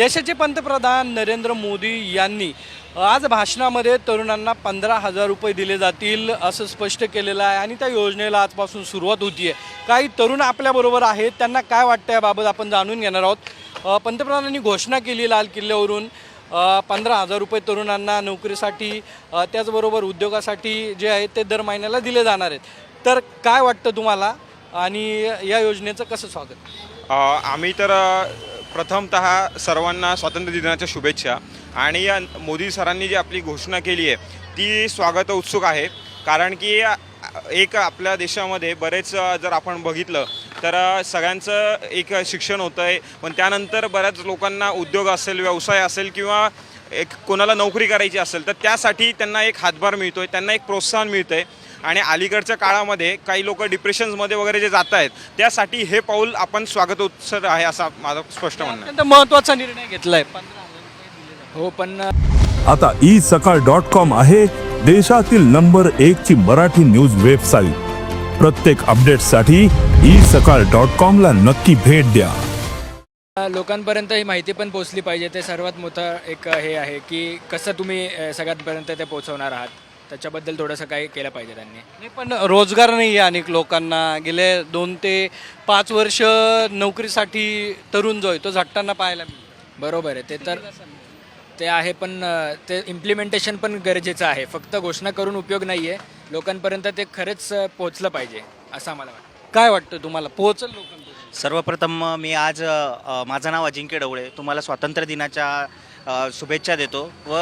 देशाचे पंतप्रधान नरेंद्र मोदी यांनी आज भाषणामध्ये तरुणांना पंधरा हजार रुपये दिले जातील असं स्पष्ट केलेलं आहे आणि त्या योजनेला आजपासून सुरुवात होती आहे काही तरुण आपल्याबरोबर आहेत त्यांना काय वाटतं याबाबत आपण जाणून घेणार आहोत. पंतप्रधानांनी घोषणा केली लाल किल्ल्यावरून पंधरा हजार रुपये तरुणांना नोकरीसाठी त्याचबरोबर उद्योगासाठी जे आहे ते दर महिन्याला दिले जाणार आहेत. तर काय वाटतं तुम्हाला? आणि या योजनेचं कसं स्वागत? आम्ही तर प्रथमतः सर्वांना स्वातंत्र्य दिनाच्या शुभेच्छा. आणि या मोदी सरांनी जी आपली घोषणा केली आहे ती स्वागत उत्सुक आहे. कारण की एक आपल्या देशामध्ये बरेच जर आपण बघितलं तर सगळ्यांचं एक शिक्षण होतं आहे पण त्यानंतर बऱ्याच लोकांना उद्योग असेल व्यवसाय असेल किंवा एक कोणाला नोकरी करायची असेल तर त्यासाठी त्यांना एक हातभार मिळतो आहे त्यांना एक प्रोत्साहन मिळतं आहे आणि अलीकडच्या काळामध्ये काही लोक डिप्रेशन्समध्ये वगैरे जे जात आहेत त्यासाठी हे पाऊल आपण स्वागत उत्सव आहे असा माझं स्पष्ट म्हणणं आहे. अत्यंत महत्त्वाचा निर्णय घेतलाय. हो पण आता ई सकाळ डॉट कॉम आहे देशातील नंबर एक ची मराठी न्यूज वेबसाईट. प्रत्येक अपडेटसाठी ई सकाळ डॉट कॉम ला नक्की भेट द्या. लोकांपर्यंत ही माहिती पण पोहोचली पाहिजे. ते सर्वात मोठं एक हे आहे की कसं तुम्ही अ, सगळ्यांपर्यंत ते पोहोचवणार आहात. त्याच्याबद्दल थोडंसं काही केलं पाहिजे त्यांनी. नाही पण रोजगार नाही आहे अनेक लोकांना. गेले दोन ते पाच वर्ष नोकरीसाठी तरुण जो आहे तो झटताना पाहायला मिळतो. बरोबर आहे. ते तर ते आहे पण अ, ते इम्प्लिमेंटेशन पण गरजेचं आहे. फक्त घोषणा करून उपयोग नाही आहे लोकांपर्यंत ते खरंच अ, पोहोचलं पाहिजे असं आम्हाला वाटतं. काय वाटतं तुम्हाला? पोहोचल लोकांपर्यंत? सर्वप्रथम मी आज माझं नाव अजिंक्य डवळे. तुम्हाला स्वातंत्र्य दिनाच्या शुभेच्छा देतो व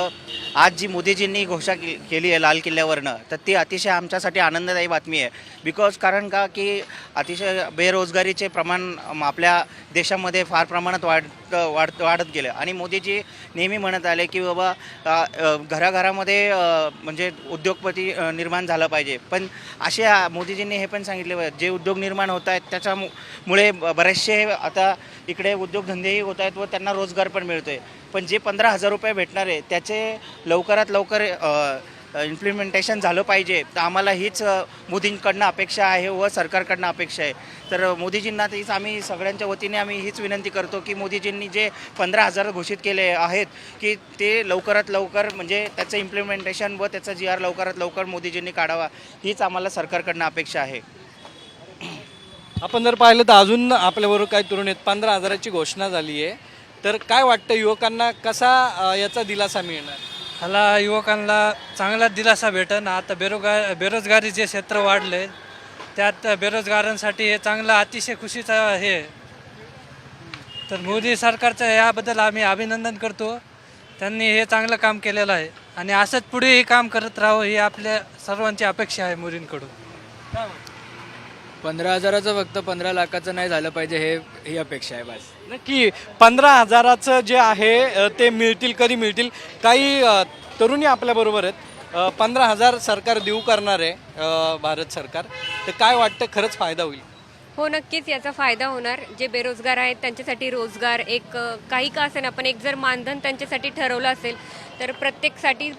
आज जी मोदीजींनी घोषणा के केली आहे लाल किल्ल्यावरनं तर ती अतिशय आमच्यासाठी आनंददायी बातमी आहे. बिकॉज कारण का की अतिशय बेरोजगारीचे प्रमाण आपल्या देशामध्ये फार प्रमाणात वाढत वाढ वाढत गेलं. आणि मोदीजी नेहमी म्हणत आले की बाबा घराघरामध्ये म्हणजे उद्योगपती निर्माण झालं पाहिजे. पण असे मोदीजींनी हे पण सांगितले जे उद्योग निर्माण होत आहेत त्याच्यामुळे बरेचसे आता इकडे उद्योगधंदेही होत आहेत व त्यांना रोजगार पण मिळतो आहे पण जे पंधरा हजार रुपये भेटणार आहे त्याचे लवकरात लवकर इम्प्लिमेंटेशन झालं पाहिजे. तर आम्हाला हीच मोदींकडनं अपेक्षा आहे व सरकारकडनं अपेक्षा आहे. तर मोदीजींना तीच आम्ही सगळ्यांच्या वतीने आम्ही हीच विनंती करतो की मोदीजींनी जे पंधरा हजार घोषित केले आहेत की ते लवकरात लवकर म्हणजे त्याचं इम्प्लिमेंटेशन व त्याचा जी आर लवकरात लवकर मोदीजींनी काढावा हीच आम्हाला सरकारकडनं अपेक्षा आहे. आपण जर पाहिलं तर अजून आपल्याबरोबर काही तरुण आहेत. पंधरा हजाराची घोषणा झाली आहे तर काय वाटतं युवकांना कसा याचा दिलासा मिळणार? ह्याला युवकांना चांगला दिलासा भेटन. आता बेरोजगार बेरोजगारी जे क्षेत्र वाढले त्यात बेरोजगारांसाठी हे चांगलं अतिशय खुशीचं हे. आहे. तर मोदी सरकारचं याबद्दल आम्ही अभिनंदन करतो. त्यांनी हे चांगलं काम केलेलं आहे. आणि असंच पुढेही काम करत राहावं ही आपल्या सर्वांची अपेक्षा आहे मोदींकडून. पंधरा हजाराचं फक्त पंधरा लाखाचं नाही झालं पाहिजे हे ही अपेक्षा आहे बस. नक्की पंधरा हजाराचं जे आहे अ, ते मिळतील कधी मिळतील? काही अ, तरुणी आपल्याबरोबर आहेत. पंधरा हजार सरकार देऊ करणार आहे अ, भारत सरकार. तर काय वाटतं खरंच फायदा होईल? हो नक्कीच याचा फायदा होणार. जे बेरोजगार आहेत त्यांच्यासाठी रोजगार एक काही का असेल पण एक जर मानधन त्यांच्यासाठी ठरवलं असेल तर प्रत्येकसाठी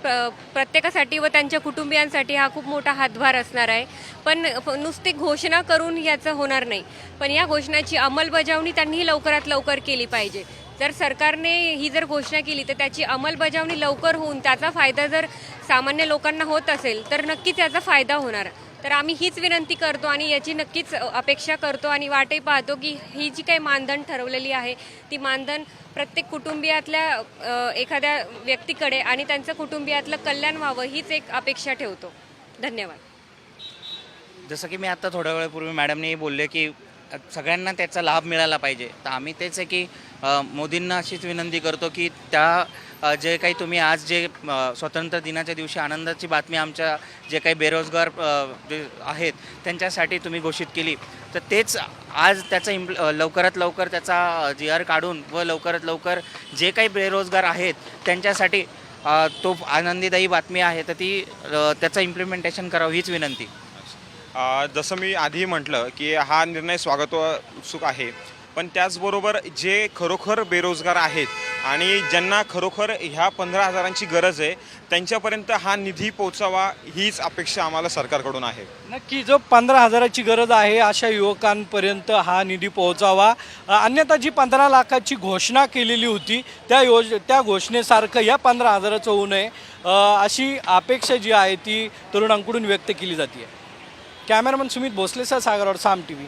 प्रत्येकासाठी व त्यांच्या कुटुंबियांसाठी हा खूप मोठा हातभार असणार आहे. पण नुसती घोषणा करून याचं होणार नाही. पण या घोषणाची अंमलबजावणी त्यांनी लवकरात लवकर केली पाहिजे. जर सरकारने ही जर घोषणा केली तर त्याची अंमलबजावणी लवकर होऊन त्याचा फायदा जर सामान्य लोकांना होत असेल तर नक्कीच याचा फायदा होणार. तर आम्ही हीच विनंती करतो आणि याची नक्कीच अपेक्षा करतो आणि वाटही पाहतो की ही जी काही मानधन ठरवलेली आहे ती मानधन प्रत्येक कुटुंबियातल्या एखाद्या व्यक्तीकडे आणि त्यांचं कुटुंबियातलं कल्याण व्हावं हीच एक अपेक्षा ठेवतो. धन्यवाद. जसं की मी आता थोड्या वेळापूर्वी मॅडमने बोलले की सगळ्यांना त्याचा लाभ मिळाला पाहिजे. तर आम्ही तेच आहे की मोदींना अशीच विनंती करतो की त्या जे काही तुम्ही आज जे स्वतंत्र दिनाच्या दिवशी आनंदाची बातमी आमच्या जे काही बेरोजगार जे आहेत त्यांच्यासाठी तुम्ही घोषित केली. तर तेच आज त्याचा इम्प्ल लवकरात लवकर त्याचा जी आर काढून व लवकरात लवकर जे काही बेरोजगार आहेत त्यांच्यासाठी तो आनंदीदायी बातमी आहे तर ती त्याचं इम्प्लिमेंटेशन करावं हीच विनंती. जसं मी आधी म्हटलं की हा निर्णय स्वागत उत्सुक आहे. पण त्याचबरोबर जे खरोखर बेरोजगार आहेत आणि ज्यांना खरोखर ह्या पंधरा हजारांची गरज आहे त्यांच्यापर्यंत हा निधी पोचावा हीच अपेक्षा आम्हाला सरकारकडून आहे. नक्की जो पंधरा हजाराची गरज आहे अशा युवकांपर्यंत हा निधी पोहोचावा. अन्यथा जी पंधरा लाखाची घोषणा केलेली होती त्या योज त्या घोषणेसारखं या पंधरा हजाराचं होऊ नये. अशी अपेक्षा जी आहे ती तरुणांकडून व्यक्त केली जाते. कॅमेरामन सुमित भोसलेसह सागरवाड साम टी व्ही